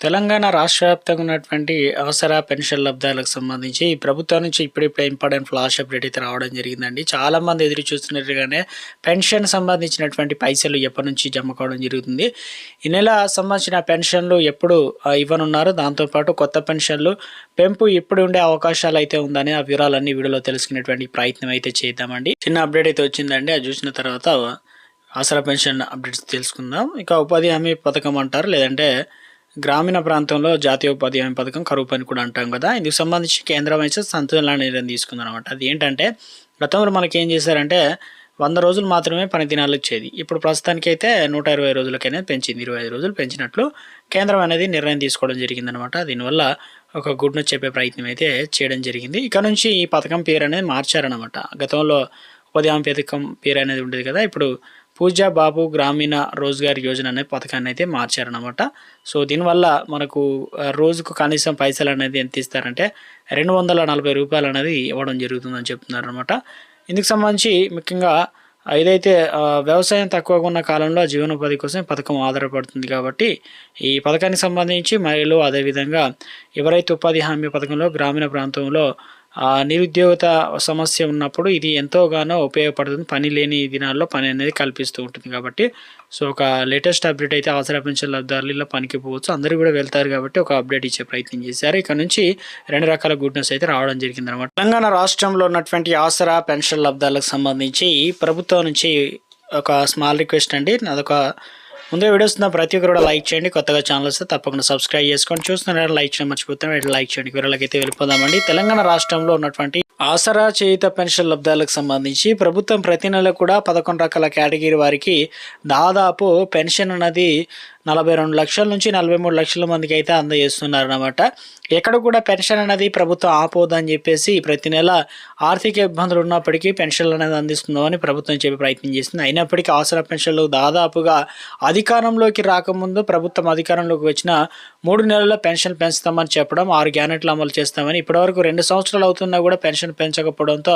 తెలంగాణ రాష్ట్ర వ్యాప్తంగా ఉన్నటువంటి అవసర పెన్షన్ లబ్ధాలకు సంబంధించి ఈ ప్రభుత్వం నుంచి ఇప్పుడిప్పుడే ఇంపార్టెంట్ ఫ్లాష్ అప్డేట్ అయితే రావడం జరిగిందండి. చాలా మంది ఎదురు చూస్తున్నట్టుగానే పెన్షన్ సంబంధించినటువంటి పైసలు ఎప్పటి నుంచి జమ కావడం జరుగుతుంది. ఈ నెల సంబంధించిన పెన్షన్లు ఎప్పుడు ఇవ్వనున్నారు. దాంతోపాటు కొత్త పెన్షన్లు పెంపు ఇప్పుడు ఉండే అవకాశాలు అయితే ఉందని ఆ వివరాలన్నీ వీడియోలో తెలుసుకునేటువంటి ప్రయత్నం అయితే చేద్దామండి. చిన్న అప్డేట్ అయితే వచ్చిందండి. అది చూసిన తర్వాత ఆసరా పెన్షన్ అప్డేట్స్ తెలుసుకుందాం. ఇక ఉపాధి హామీ పథకం అంటారు. లేదంటే గ్రామీణ ప్రాంతంలో జాతీయ ఉపాధి హామీ పథకం కరువు పని కూడా అంటాం కదా. ఇందుకు సంబంధించి కేంద్రం అయితే సంతులన నిర్ణయం తీసుకుంది అనమాట అది ఏంటంటే గతంలో మనకి ఏం చేశారంటే వంద రోజులు మాత్రమే పని దినాలు ఇచ్చేది. ఇప్పుడు ప్రస్తుతానికి అయితే నూట ఇరవై రోజులకైనా పెంచింది. ఇరవై ఐదు రోజులు పెంచినట్లు కేంద్రం అనేది నిర్ణయం తీసుకోవడం జరిగిందనమాట. దీనివల్ల ఒక గుడ్ న్యూస్ చెప్పే ప్రయత్నం అయితే చేయడం జరిగింది. ఇక నుంచి ఈ పథకం పేరు అనేది మార్చారనమాట. గతంలో ఉపాధి హామీ పథకం పేరు అనేది ఉండేది కదా. ఇప్పుడు పూజా బాబు గ్రామీణ రోజ్గార్ యోజన అనే పథకాన్ని అయితే మార్చారనమాట సో దీనివల్ల మనకు రోజుకు కనీసం పైసలు అనేది ఎంత ఇస్తారంటే రెండు వందల నలభై రూపాయలు అనేది ఇవ్వడం జరుగుతుందని చెప్తున్నారు అనమాట ఇందుకు సంబంధించి ముఖ్యంగా ఏదైతే వ్యవసాయం తక్కువగా ఉన్న కాలంలో జీవనోపాధి కోసం పథకం ఆధారపడుతుంది కాబట్టి ఈ పథకానికి సంబంధించి మహిళలు అదేవిధంగా ఎవరైతే ఉపాధి హామీ పథకంలో గ్రామీణ ప్రాంతంలో నిరుద్యోగత సమస్య ఉన్నప్పుడు ఇది ఎంతోగానో ఉపయోగపడుతుంది. పని లేని దినాల్లో పని అనేది కల్పిస్తూ ఉంటుంది కాబట్టి. సో ఒక లేటెస్ట్ అప్డేట్ అయితే ఆసరా పెన్షన్ లబ్ధారులు ఇలా పనికి పోవచ్చు. అందరూ కూడా వెళ్తారు కాబట్టి ఒక అప్డేట్ ఇచ్చే ప్రయత్నం చేశారు. ఇక్కడ నుంచి రెండు రకాల గుడ్ న్యూస్ అయితే రావడం జరిగింది అనమాట తెలంగాణ రాష్ట్రంలో ఉన్నటువంటి ఆసరా పెన్షన్ లబ్ధాలకు సంబంధించి ప్రభుత్వం నుంచి ఒక స్మాల్ రిక్వెస్ట్ అండి. అదొక ముందే వీడియోస్ ఉన్న ప్రతి ఒక్కరు కూడా లైక్ చేయండి. కొత్తగా ఛానల్ వస్తే తప్పకుండా సబ్స్క్రైబ్ చేసుకొని చూస్తున్నారు లైక్ చేయడం మర్చిపోతాం లైక్ చేయండి. వీరలకైతే వెళ్ళిపోదామండి. తెలంగాణ రాష్ట్రంలో ఉన్నటువంటి ఆసరా చేయుత పెన్షన్ లబ్ధాలకు సంబంధించి ప్రభుత్వం ప్రతి నెల కూడా పదకొండు రకాల కేటగిరీ వారికి దాదాపు పెన్షన్ అనేది నలభై రెండు లక్షల నుంచి నలభై మూడు లక్షల మందికి అయితే అందజేస్తున్నారు అనమాట ఎక్కడ కూడా పెన్షన్ అనేది ప్రభుత్వం ఆపోదని చెప్పేసి ప్రతి నెల ఆర్థిక ఇబ్బందులు ఉన్నప్పటికీ పెన్షన్లు అనేది అందిస్తుందామని ప్రభుత్వం చెప్పే ప్రయత్నం చేస్తుంది అయినప్పటికీ అవసర పెన్షన్లు దాదాపుగా అధికారంలోకి రాకముందు ప్రభుత్వం అధికారంలోకి వచ్చిన మూడు నెలల్లో పెన్షన్ పెంచుతామని చెప్పడం ఆరు గ్యారెంట్లు అమలు చేస్తామని ఇప్పటివరకు రెండు సంవత్సరాలు అవుతున్నా కూడా పెన్షన్ పెంచకపోవడంతో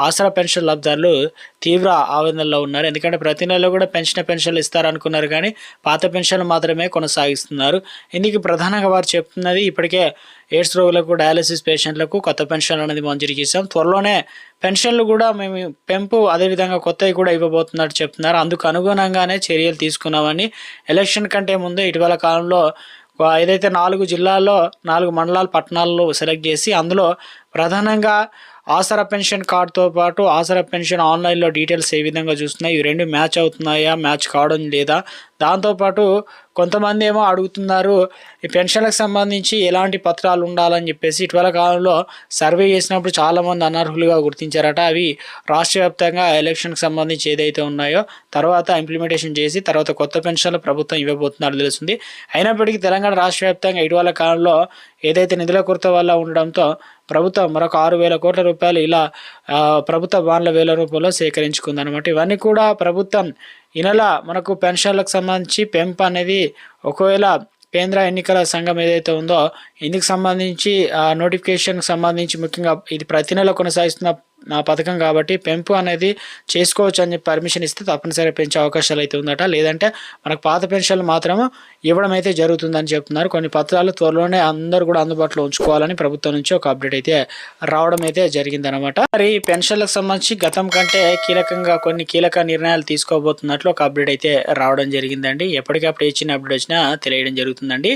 ఆసరా పెన్షన్ లబ్ధారులు తీవ్ర ఆవేదనలో ఉన్నారు. ఎందుకంటే ప్రతి నెల కూడా పెన్షన్ పెన్షన్లు ఇస్తారనుకున్నారు కానీ పాత పెన్షన్లు మాత్రమే కొనసాగిస్తున్నారు. ఇందుకు ప్రధానంగా వారు చెప్తున్నది ఇప్పటికే ఎయిడ్స్ రోగులకు డయాలసిస్ పేషెంట్లకు కొత్త పెన్షన్లు అనేది మంజూరు చేశాం. త్వరలోనే పెన్షన్లు కూడా మేము పెంపు అదేవిధంగా కొత్తవి కూడా ఇవ్వబోతున్నట్టు చెప్తున్నారు. అందుకు అనుగుణంగానే చర్యలు తీసుకున్నామని ఎలక్షన్ కంటే ముందే ఇటీవల కాలంలో ఏదైతే నాలుగు జిల్లాల్లో నాలుగు మండలాలు పట్టణాల్లో సెలెక్ట్ చేసి అందులో ప్రధానంగా ఆసరా పెన్షన్ కార్డుతో పాటు ఆసరా పెన్షన్ ఆన్లైన్లో డీటెయిల్స్ ఏ విధంగా చూస్తున్నాయి? ఇవి రెండు మ్యాచ్ అవుతున్నాయా? మ్యాచ్ కావడం లేదా? దాంతోపాటు కొంతమంది ఏమో అడుగుతున్నారు ఈ పెన్షన్లకు సంబంధించి ఎలాంటి పత్రాలు ఉండాలని చెప్పేసి. ఇటీవల కాలంలో సర్వే చేసినప్పుడు చాలామంది అనర్హులుగా గుర్తించారట. అవి రాష్ట్ర వ్యాప్తంగా ఎలక్షన్కి సంబంధించి ఏదైతే ఉన్నాయో తర్వాత ఇంప్లిమెంటేషన్ చేసి తర్వాత కొత్త పెన్షన్లు ప్రభుత్వం ఇవ్వబోతున్నారు తెలుస్తుంది. అయినప్పటికీ తెలంగాణ రాష్ట్ర వ్యాప్తంగా ఇటీవల కాలంలో ఏదైతే నిధుల కొరత వల్ల ఉండడంతో ప్రభుత్వం మరొక ఆరు వేల కోట్ల రూపాయలు ఇలా ప్రభుత్వ బాండ్ల వేల రూపంలో సేకరించుకుందనమాట ఇవన్నీ కూడా ప్రభుత్వం ఈ నెల మనకు పెన్షన్లకు సంబంధించి పెంపు అనేది ఒకవేళ కేంద్ర ఎన్నికల సంఘం ఏదైతే ఉందో ఇందుకు సంబంధించి నోటిఫికేషన్కి సంబంధించి ముఖ్యంగా ఇది ప్రతి నెల కొనసాగిస్తున్న నా పథకం కాబట్టి పెంపు అనేది చేసుకోవచ్చు అని చెప్పి పర్మిషన్ ఇస్తే తప్పనిసరిగా పెంచే అవకాశాలు అయితే ఉందట. లేదంటే మనకు పాత పెన్షన్లు మాత్రం ఇవ్వడం అయితే జరుగుతుందని చెప్తున్నారు. కొన్ని పత్రాలు త్వరలోనే అందరూ కూడా అందుబాటులో ఉంచుకోవాలని ప్రభుత్వం నుంచి ఒక అప్డేట్ అయితే రావడం అయితే జరిగిందనమాట మరి ఈ పెన్షన్లకు సంబంధించి గతం కంటే కీలకంగా కొన్ని కీలక నిర్ణయాలు తీసుకోబోతున్నట్లు ఒక అప్డేట్ అయితే రావడం జరిగిందండి. ఎప్పటికప్పుడు ఏ చిన్న అప్డేట్ వచ్చినా తెలియడం జరుగుతుందండి.